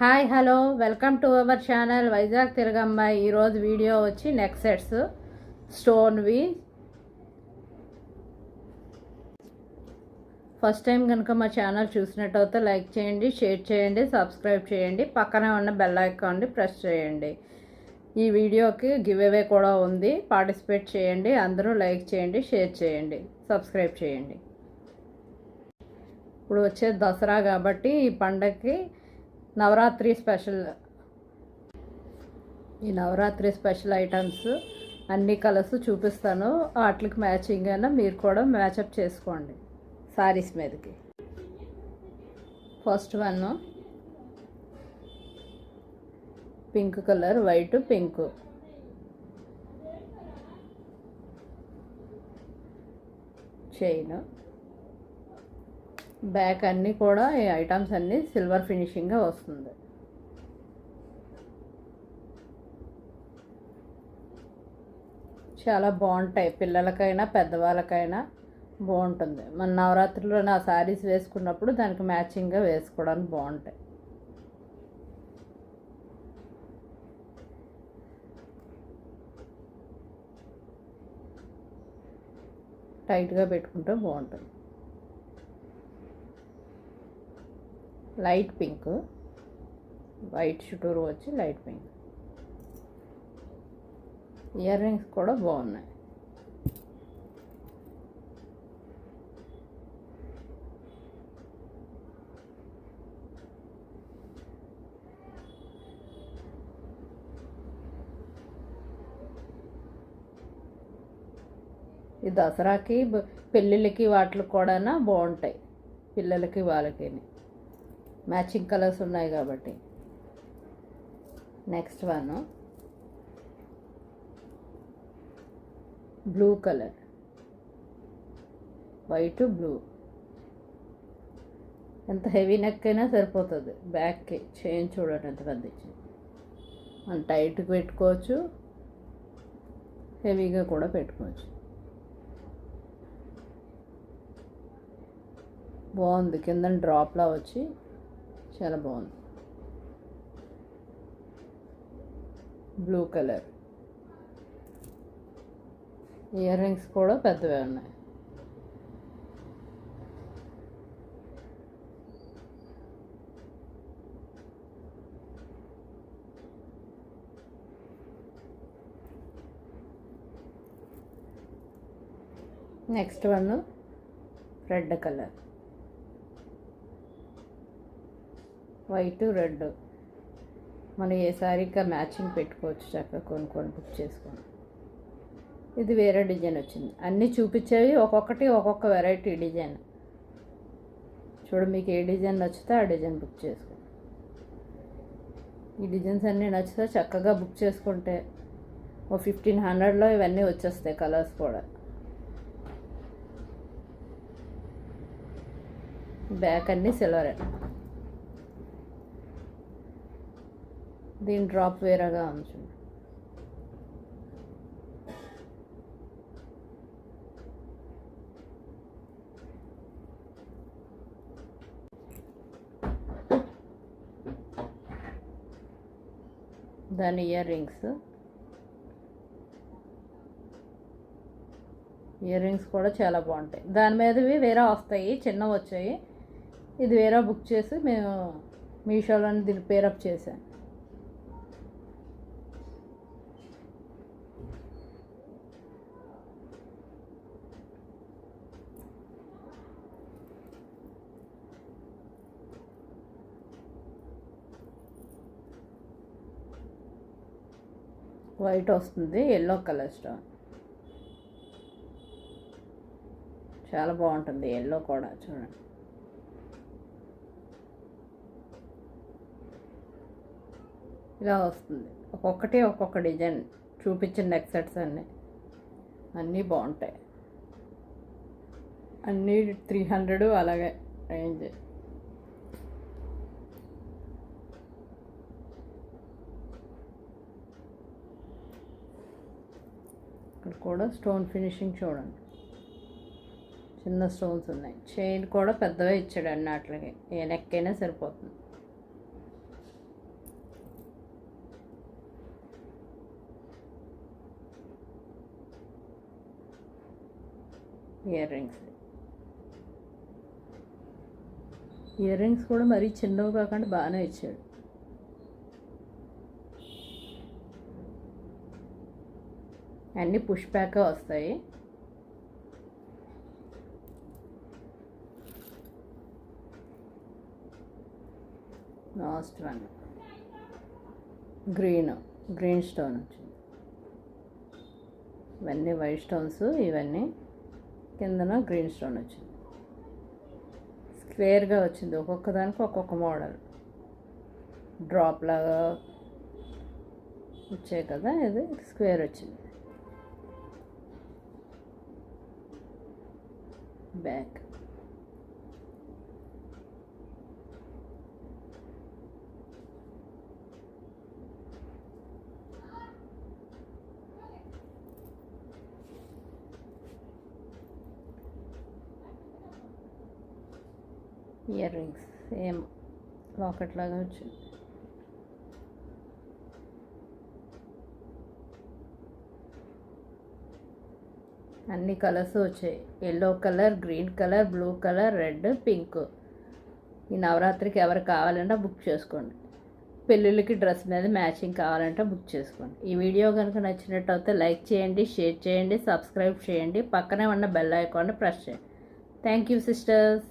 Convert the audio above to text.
Hi hello. Welcome to our channel Vizag తిరగమ్మాయి ఈరోజు video వచ్చి neck sets స్టోన్వి. First time కనుక మా ఛానల్ చూసినట్టయితే లైక్ చేయండి షేర్ చేయండి సబ్స్క్రైబ్ చేయండి పక్కనే ఉన్న బెల్ ఐకాన్ని ప్రెస్ చేయండి. ఈ వీడియోకి గివ్ అవే కూడా ఉంది. పార్టిసిపేట్ చేయండి అందరూ లైక్ చేయండి షేర్ చేయండి సబ్స్క్రైబ్ చేయండి. ఇప్పుడు వచ్చే దసరా కాబట్టి ఈ పండగకి నవరాత్రి స్పెషల్. ఈ నవరాత్రి స్పెషల్ ఐటమ్స్ అన్ని కలర్స్ చూపిస్తాను. వాటికి మ్యాచింగ్ అయినా మీరు కూడా మ్యాచప్ చేసుకోండి. సారీస్ మీదకి. First one pink colour white pink. Chain. Back అన్నీ కూడా ఈ ఐటమ్స్ అన్నీ సిల్వర్ ఫినిషింగ్గా వస్తుంది. చాలా బాగుంటాయి. పిల్లలకైనా పెద్దవాళ్ళకైనా బాగుంటుంది. మన నవరాత్రిలో నా శారీస్ వేసుకున్నప్పుడు దానికి మ్యాచింగ్గా వేసుకోవడానికి బాగుంటాయి. టైట్గా పెట్టుకుంటే బాగుంటుంది. Light pink. వైట్ చుట్టూరు వచ్చి లైట్ పింక్. ఇయర్ రింగ్స్ కూడా బాగున్నాయి. ఈ దసరాకి పెళ్ళిళ్ళకి వాటికి కూడా బాగుంటాయి. పిల్లలకి వాళ్ళకి మ్యాచింగ్ కలర్స్ ఉన్నాయి కాబట్టి. Next one blue colour white blue ఎంత హెవీ నెక్ అయినా సరిపోతుంది. బ్యాక్కి చైన్ చూడండి ఎంత పెద్ద మనం టైట్గా పెట్టుకోవచ్చు. హెవీగా కూడా పెట్టుకోవచ్చు. బాగుంది. కింద డ్రాప్లా వచ్చి చాలా బాగుంది. బ్లూ కలర్ ఇయర్ రింగ్స్ కూడా పెద్దవే ఉన్నాయి. Next one red colour white red. మనం ఏ శారీకి మ్యాచింగ్ పెట్టుకోవచ్చు చక్కగా కొనుక్కొని బుక్ చేసుకొని. ఇది వేరే డిజైన్ వచ్చింది. అన్నీ చూపించేవి ఒక్కొక్కటి ఒక్కొక్క వెరైటీ డిజైన్. చూడు మీకు ఏ డిజైన్ నచ్చితే ఆ డిజైన్ బుక్ చేసుకో. ఈ డిజైన్స్ అన్నీ నచ్చితే చక్కగా బుక్ చేసుకుంటే ఓ ఫిఫ్టీన్ హండ్రెడ్లో ఇవన్నీ వచ్చేస్తాయి కలర్స్ కూడా. బ్యాక్ అన్నీ సిల్వరే దీని డ్రాప్ వేరేగా ఉంది దాని ఇయర్ రింగ్స్. ఇయర్ రింగ్స్ కూడా చాలా బాగుంటాయి. దాని మీదవి వేరే వస్తాయి చిన్నవి వచ్చాయి. ఇది వేరే బుక్ చేసి మేము మీషోలో దీన్ని పేరప్ చేశాను. వైట్ వస్తుంది ఎల్లో కలర్ స్టోన్ చాలా బాగుంటుంది ఎల్లో కూడా చూడండి. ఇలా వస్తుంది. ఒక్కొక్కటి ఒక్కొక్క డిజైన్ చూపించిన నెక్ సెట్స్ అన్నీ. అన్నీ బాగుంటాయి. అన్నీ త్రీ హండ్రెడ్ అలాగే రేంజ్ ఇక్కడ కూడా స్టోన్ ఫినిషింగ్ చూడండి. చిన్న స్టోన్స్ ఉన్నాయి. చైన్ కూడా పెద్దవే ఇచ్చాడు అండి వాటికి ఏ నెక్ అయినా సరిపోతుంది. ఇయర్ రింగ్స్ ఇయర్ రింగ్స్ కూడా మరీ చిన్నవి కాకుండా బాగానే ఇచ్చాడు. అన్నీ పుష్ బ్యాక్ వస్తాయి. Last one. Green green stone. వచ్చింది ఇవన్నీ వైట్ స్టోన్స్ ఇవన్నీ కిందన గ్రీన్ స్టోన్ వచ్చింది. స్క్వేర్గా వచ్చింది ఒక్కొక్క దానికి ఒక్కొక్క మోడల్. డ్రాప్ లాగా వచ్చాయి కదా ఇది స్క్వేర్ వచ్చింది. Back earrings same locket అన్ని కలర్స్ వచ్చాయి. Yellow colour green colour blue colour red pink. ఈ నవరాత్రికి ఎవరు కావాలంటే బుక్ చేసుకోండి. పెళ్ళిళ్ళకి డ్రెస్ మీద మ్యాచింగ్ కావాలంటే బుక్ చేసుకోండి. ఈ వీడియో కనుక నచ్చినట్టయితే లైక్ చేయండి షేర్ చేయండి సబ్స్క్రైబ్ చేయండి. పక్కనే ఉన్న బెల్ ఐకాన్ని ప్రెస్ చేయండి. Thank you sisters.